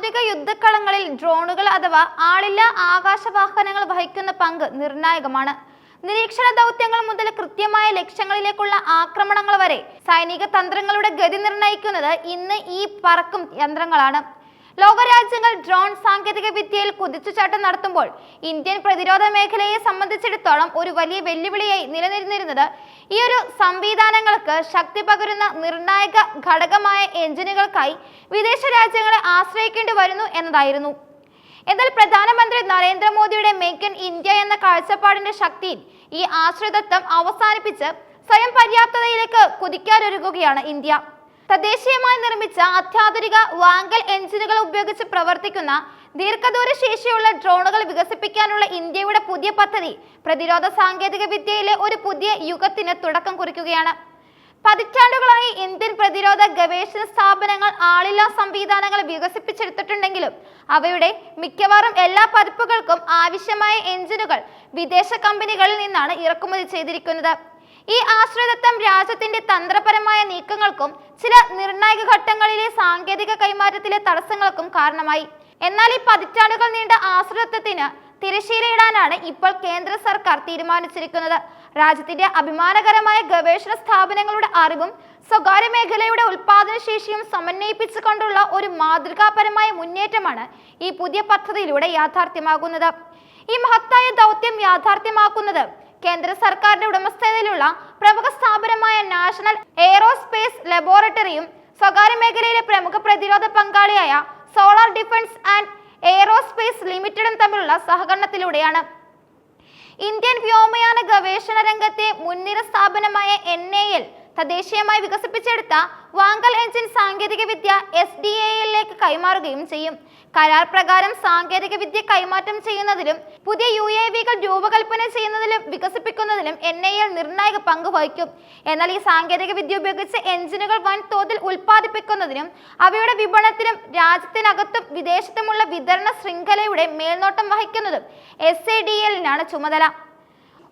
ആധുനിക യുദ്ധക്കളങ്ങളിൽ ഡ്രോണുകൾ അഥവാ ആളില്ലാ ആകാശവാഹനങ്ങൾ വഹിക്കുന്ന പങ്ക് നിർണായകമാണ്. നിരീക്ഷണ ദൗത്യങ്ങൾ മുതൽ കൃത്യമായ ലക്ഷ്യങ്ങളിലേക്കുള്ള ആക്രമണങ്ങൾ വരെ സൈനിക തന്ത്രങ്ങളുടെ ഗതി നിർണയിക്കുന്നത് ഇന്ന് ഈ പറക്കും യന്ത്രങ്ങളാണ്. ലോകരാജ്യങ്ങൾ ഡ്രോൺ സാങ്കേതിക വിദ്യയിൽ കുതിച്ചുചാട്ടം നടത്തുമ്പോൾ ഇന്ത്യൻ പ്രതിരോധ മേഖലയെ സംബന്ധിച്ചിടത്തോളം ഒരു വലിയ വെല്ലുവിളിയായി നിലനിന്നിരുന്നത്. ഈ ഒരു സംവിധാനങ്ങൾക്ക് ശക്തി പകരുന്ന നിർണായക ഘടകമായ എഞ്ചിനുകൾക്കായി വിദേശ രാജ്യങ്ങളെ ആശ്രയിക്കേണ്ടി വരുന്നു എന്നതായിരുന്നു. എന്നാൽ പ്രധാനമന്ത്രി നരേന്ദ്രമോദിയുടെ മേക്ക് ഇൻ ഇന്ത്യ എന്ന കാഴ്ചപ്പാടിന്റെ ശക്തിയിൽ ഈ ആശ്രിതത്വം അവസാനിപ്പിച്ച് സ്വയം പര്യാപ്തതയിലേക്ക് കുതിക്കാനൊരുങ്ങുകയാണ് ഇന്ത്യ. തദ്ദേശീയമായി നിർമ്മിച്ച അത്യാധുനിക വാങ്കൽ എഞ്ചിനുകൾ ഉപയോഗിച്ച് പ്രവർത്തിക്കുന്ന ദീർഘദൂര ശേഷിയുള്ള ഡ്രോണുകൾ വികസിപ്പിക്കാനുള്ള ഇന്ത്യയുടെ പുതിയ പദ്ധതി പ്രതിരോധ സാങ്കേതിക വിദ്യയിലെ ഒരു പുതിയ യുഗത്തിന് തുടക്കം കുറിക്കുകയാണ്. പതിറ്റാണ്ടുകളായി ഇന്ത്യൻ പ്രതിരോധ ഗവേഷണ സ്ഥാപനങ്ങൾ ആളില്ലാ സംവിധാനങ്ങൾ വികസിപ്പിച്ചെടുത്തിട്ടുണ്ടെങ്കിലും അവയുടെ മിക്കവാറും എല്ലാ പതിപ്പുകൾക്കും ആവശ്യമായ എഞ്ചിനുകൾ വിദേശ കമ്പനികളിൽ നിന്നാണ് ഇറക്കുമതി ചെയ്തിരിക്കുന്നത്. ഈ ആശ്രിതത്വം രാജ്യത്തിന്റെ തന്ത്രപരമായ നീക്കങ്ങൾക്കും ചില നിർണായക ഘട്ടങ്ങളിലെ സാങ്കേതിക കൈമാറ്റത്തിലെ തടസ്സങ്ങൾക്കും കാരണമായി. എന്നാൽ ഈ പതിറ്റാണ്ടുകൾ നീണ്ട ആശ്രിതത്വത്തിന് തിരശ്ശീലയിടാനാണ് ഇപ്പോൾ കേന്ദ്ര സർക്കാർ തീരുമാനിച്ചിരിക്കുന്നത്. രാജ്യത്തിന്റെ അഭിമാനകരമായ ഗവേഷണ സ്ഥാപനങ്ങളുടെ അറിവും സ്വകാര്യ മേഖലയുടെ ഉൽപാദനശേഷിയും സമന്വയിപ്പിച്ചുകൊണ്ടുള്ള ഒരു മാതൃകാപരമായ മുന്നേറ്റമാണ് ഈ പുതിയ പദ്ധതിയിലൂടെ യാഥാർത്ഥ്യമാകുന്നത്. ഈ മഹത്തായ ദൗത്യം യാഥാർത്ഥ്യമാക്കുന്നത് കേന്ദ്ര സർക്കാരിന്റെ ഉടമസ്ഥതയിലുള്ള പ്രമുഖ സ്ഥാപനമായ നാഷണൽ എയറോസ്പേസ് ലബോറട്ടറിയും സ്വകാര്യ മേഖലയിലെ പ്രമുഖ പ്രതിരോധ പങ്കാളിയായ സോളാർ ഡിഫൻസ് ആൻഡ് എയറോസ്പേസ് ലിമിറ്റഡും തമ്മിലുള്ള സഹകരണത്തിലൂടെയാണ്. ഇന്ത്യൻ വ്യോമയാന ഗവേഷണ രംഗത്തെ മുൻനിര സ്ഥാപനമായ എൻ എ എൽ തദ്ദേശീയമായി വികസിപ്പിച്ചെടുത്ത വാങ്കൽ എഞ്ചിൻ സാങ്കേതിക വിദ്യ എസ് ഡി എയിലേക്ക് കൈമാറുകയും ചെയ്യും. കരാർ പ്രകാരം സാങ്കേതിക വിദ്യ കൈമാറ്റം ചെയ്യുന്നതിലും പുതിയ യു എ വികൾ രൂപകൽപ്പന ചെയ്യുന്നതിലും വികസിപ്പിക്കുന്നതിലും എൻ ഐ എൽ നിർണായക പങ്ക് വഹിക്കും. എന്നാൽ ഈ സാങ്കേതിക വിദ്യ ഉപയോഗിച്ച് എഞ്ചിനുകൾ വൻതോതിൽ ഉൽപ്പാദിപ്പിക്കുന്നതിനും അവയുടെ വിപണത്തിനും രാജ്യത്തിനകത്തും വിദേശത്തുമുള്ള വിതരണ ശൃംഖലയുടെ മേൽനോട്ടം വഹിക്കുന്നതും എസ് എ ഡി എല്ലിനാണ് ചുമതല.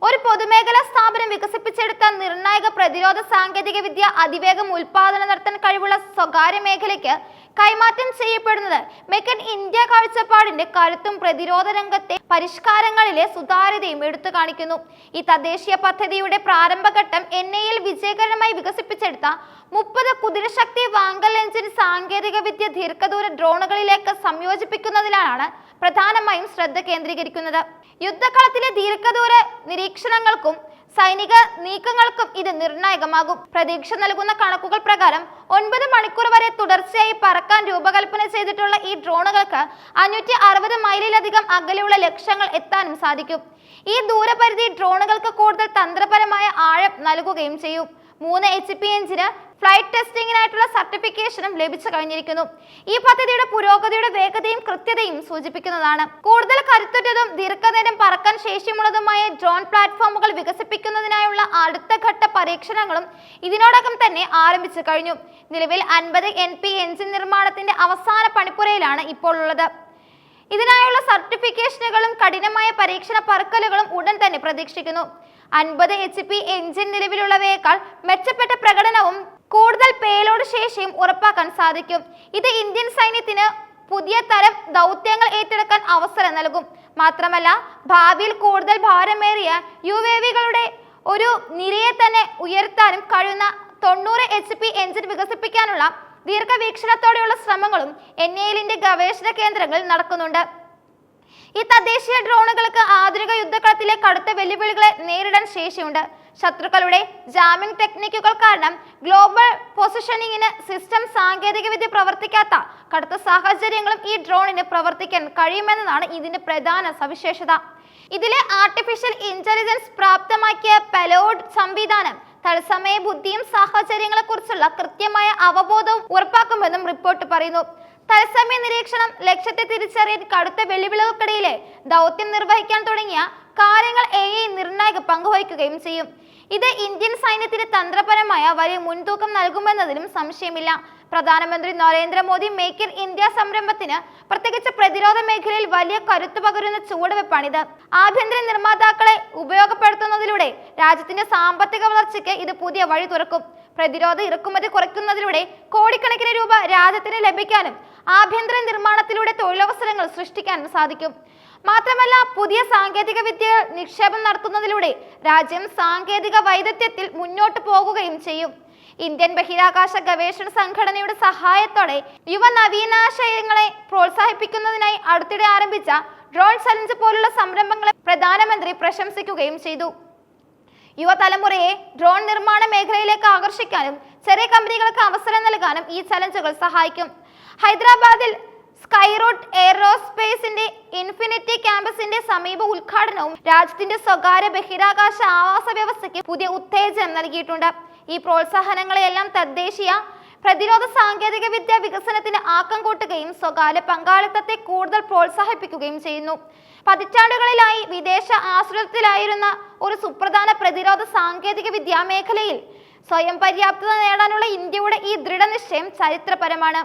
ഒരു പൊതുമേഖലാ സ്ഥാപനം വികസിപ്പിച്ചെടുത്ത നിർണായക പ്രതിരോധ സാങ്കേതിക വിദ്യ അതിവേഗം ഉൽപാദനം നടത്താൻ കഴിവുള്ള സ്വകാര്യ മേഖലയ്ക്ക് കൈമാറ്റം ചെയ്യപ്പെടുന്നത് മെക്കൻ ഇന്ത്യ കാഴ്ചപ്പാടിന്റെ കരുത്തും പ്രതിരോധ രംഗത്തെ പരിഷ്കാരങ്ങളിലെ സുതാര്യതയും എടുത്തു കാണിക്കുന്നു. ഈ തദ്ദേശീയ പദ്ധതിയുടെ പ്രാരംഭഘട്ടം എൻ ഐയിൽ വിജയകരമായി വികസിപ്പിച്ചെടുത്ത മുപ്പത് കുതിരശക്തി വാങ്കൽ എഞ്ചിൻ സാങ്കേതിക വിദ്യ ദീർഘദൂര ഡ്രോണുകളിലേക്ക് സംയോജിപ്പിക്കുന്നതിലാണ് പ്രധാനമായും ശ്രദ്ധ കേന്ദ്രീകരിക്കുന്നത്. യുദ്ധക്കളത്തിലെ ദീർഘദൂര നിരീക്ഷണങ്ങൾക്കും സൈനിക നീക്കങ്ങൾക്കും ഇത് നിർണായകമാകും. പ്രതീക്ഷ നൽകുന്ന കണക്കുകൾ പ്രകാരം ഒൻപത് മണിക്കൂർ വരെ തുടർച്ചയായി പറക്കാൻ രൂപകൽപ്പന ചെയ്തിട്ടുള്ള ഈ ഡ്രോണുകൾക്ക് അഞ്ഞൂറ്റി അറുപത് മൈലിലധികം അകലെയുള്ള ലക്ഷ്യങ്ങൾ എത്താനും സാധിക്കും. ഈ ദൂരപരിധി ഡ്രോണുകൾക്ക് കൂടുതൽ തന്ത്രപരമായ ആഴം നൽകുകയും ചെയ്യും. മൂന്ന് എച്ച് പി എഞ്ചിന് ഫ്ലൈറ്റ് ടെസ്റ്റിംഗിനായിട്ടുള്ള സർട്ടിഫിക്കേഷനും ലഭിച്ചു കഴിഞ്ഞിരിക്കുന്നു. ഈ പദ്ധതിയുടെ പുരോഗതിയുടെ വേഗതയും കൃത്യതയും സൂചിപ്പിക്കുന്നതാണ്. കൂടുതൽ കരുത്തുറ്റതും ദീർഘനേരം പറക്കാൻ ശേഷിയുള്ളതുമായ ഡ്രോൺ പ്ലാറ്റ്ഫോമുകൾ വികസിപ്പിക്കുന്നതിനായുള്ള അടുത്ത ഘട്ട പരീക്ഷണങ്ങളും ഇതിനോടകം തന്നെ ആരംഭിച്ചു കഴിഞ്ഞു. നിലവിൽ അൻപത് എൻ പി എഞ്ചിൻ നിർമ്മാണത്തിന്റെ അവസാന പണിപ്പുരയിലാണ് ഇപ്പോൾ ഉള്ളത് ഇതിനായുള്ള സർട്ടിഫിക്കേഷനുകളും കഠിനമായ പരീക്ഷണ പറക്കലുകളും ഉടൻ തന്നെ പ്രതീക്ഷിക്കുന്നു. അൻപത് എച്ച് പി എഞ്ചിൻ നിലവിലുള്ളവയേക്കാൾ മെച്ചപ്പെട്ട പ്രകടനവും കൂടുതൽ പേലോട് ശേഷിയും ഉറപ്പാക്കാൻ സാധിക്കും. ഇത് ഇന്ത്യൻ സൈന്യത്തിന് പുതിയ തരം ദൗത്യങ്ങൾ ഏറ്റെടുക്കാൻ അവസരം നൽകും. മാത്രമല്ല ഭാവിയിൽ കൂടുതൽ ഭാരമേറിയ യു ഒരു നിരയെ തന്നെ ഉയർത്താനും കഴിയുന്ന തൊണ്ണൂറ് എച്ച് പി എഞ്ചിൻ വികസിപ്പിക്കാനുള്ള ദീർഘവീക്ഷണത്തോടെയുള്ള ശ്രമങ്ങളും എൻ എല്ലിന്റെ ഗവേഷണ കേന്ദ്രങ്ങളിൽ നടക്കുന്നുണ്ട്. ഈ തദ്ദേശീയ ഡ്രോണുകൾക്ക് ആധുനിക യുദ്ധക്കളത്തിലെ കടുത്ത വെല്ലുവിളികളെ നേരിടാൻ ശേഷിയുണ്ട്. ശത്രുക്കളുടെ ജാമിംഗ് ടെക്നിക്കുകൾ കാരണം ഗ്ലോബൽ പൊസിഷനിങ്ങിന് സിസ്റ്റം സാങ്കേതികവിദ്യ പ്രവർത്തിക്കാത്ത കടുത്ത സാഹചര്യങ്ങളും ഈ ഡ്രോണിന് പ്രവർത്തിക്കാൻ കഴിയുമെന്നതാണ് ഇതിന്റെ പ്രധാന സവിശേഷത. ഇതിലെ ആർട്ടിഫിഷ്യൽ ഇന്റലിജൻസ് പ്രാപ്തമാക്കിയ പെലോഡ് സംവിധാനം തത്സമയ ബുദ്ധിയും സാഹചര്യങ്ങളെ കുറിച്ചുള്ള കൃത്യമായ അവബോധവും ഉറപ്പാക്കുമെന്നും റിപ്പോർട്ട് പറയുന്നു. തത്സമയ നിരീക്ഷണം ലക്ഷ്യത്തെ തിരിച്ചറിയാൻ കടുത്ത വെല്ലുവിളികൾക്കിടയിലെ ദൗത്യം നിർവഹിക്കാൻ തുടങ്ങിയ കാര്യങ്ങൾ എ നിർണായക പങ്കുവഹിക്കുകയും ചെയ്യും. ഇത് ഇന്ത്യൻ സൈന്യത്തിന് തന്ത്രപരമായ വലിയ മുൻതൂക്കം നൽകുമെന്നതിലും സംശയമില്ല. പ്രധാനമന്ത്രി നരേന്ദ്രമോദി മേക്ക് ഇൻ ഇന്ത്യ സംരംഭത്തിന് പ്രത്യേകിച്ച് പ്രതിരോധ മേഖലയിൽ വലിയ കരുത്തു പകരുന്ന ചുവടുവെപ്പാണിത്. ആഭ്യന്തര നിർമ്മാതാക്കളെ ഉപയോഗപ്പെടുത്തുന്നതിലൂടെ രാജ്യത്തിന്റെ സാമ്പത്തിക വളർച്ചയ്ക്ക് ഇത് പുതിയ വഴി തുറക്കും. പ്രതിരോധ ഇറക്കുമതി കുറയ്ക്കുന്നതിലൂടെ കോടിക്കണക്കിന് രൂപ രാജ്യത്തിന് ലഭിക്കാനും ആഭ്യന്തര നിർമ്മാണത്തിലൂടെ തൊഴിലവസരങ്ങൾ സൃഷ്ടിക്കാനും സാധിക്കും. മാത്രമല്ല പുതിയ സാങ്കേതിക വിദ്യകൾ നിക്ഷേപം നടത്തുന്നതിലൂടെ രാജ്യം സാങ്കേതിക വൈദഗ്ധ്യത്തിൽ മുന്നോട്ട് പോകുകയും ചെയ്യും. ഇന്ത്യൻ ബഹിരാകാശ ഗവേഷണ സംഘടനയുടെ സഹായത്തോടെ യുവ നവീനാശയങ്ങളെ പ്രോത്സാഹിപ്പിക്കുന്നതിനായി അടുത്തിടെ ആരംഭിച്ച ഡ്രോൺ ചലഞ്ച് പോലുള്ള സംരംഭങ്ങളെ പ്രധാനമന്ത്രി പ്രശംസിക്കുകയും ചെയ്തു. യുവതലമുറയെ ഡ്രോൺ നിർമ്മാണ മേഖലയിലേക്ക് ആകർഷിക്കാനും ചെറിയ കമ്പനികൾക്ക് അവസരം നൽകാനും ഈ ചലഞ്ചുകൾ സഹായിക്കും. ഹൈദരാബാദിൽ സ്കൈറോട്ട് എയറോസ്പേസിന്റെ ഇൻഫിനിറ്റി ക്യാമ്പസിന്റെ സമീപ ഉദ്ഘാടനവും രാജ്യത്തിന്റെ സ്വകാര്യ ബഹിരാകാശ ആവാസ വ്യവസ്ഥയ്ക്ക് പുതിയ ഉത്തേജനം നൽകിയിട്ടുണ്ട്. ഈ പ്രോത്സാഹനങ്ങളെയെല്ലാം തദ്ദേശീയ പ്രതിരോധ സാങ്കേതിക വിദ്യ വികസനത്തിന് ആക്കം കൂട്ടുകയും സ്വകാര്യ പങ്കാളിത്തത്തെ കൂടുതൽ പ്രോത്സാഹിപ്പിക്കുകയും ചെയ്യുന്നു. പതിറ്റാണ്ടുകളിലായി വിദേശ ആശ്രിതത്തിലായിരുന്ന ഒരു സുപ്രധാന പ്രതിരോധ സാങ്കേതിക വിദ്യാ മേഖലയിൽ സ്വയം പര്യാപ്തത നേടാനുള്ള ഇന്ത്യയുടെ ഈ ദൃഢനിശ്ചയം ചരിത്രപരമാണ്.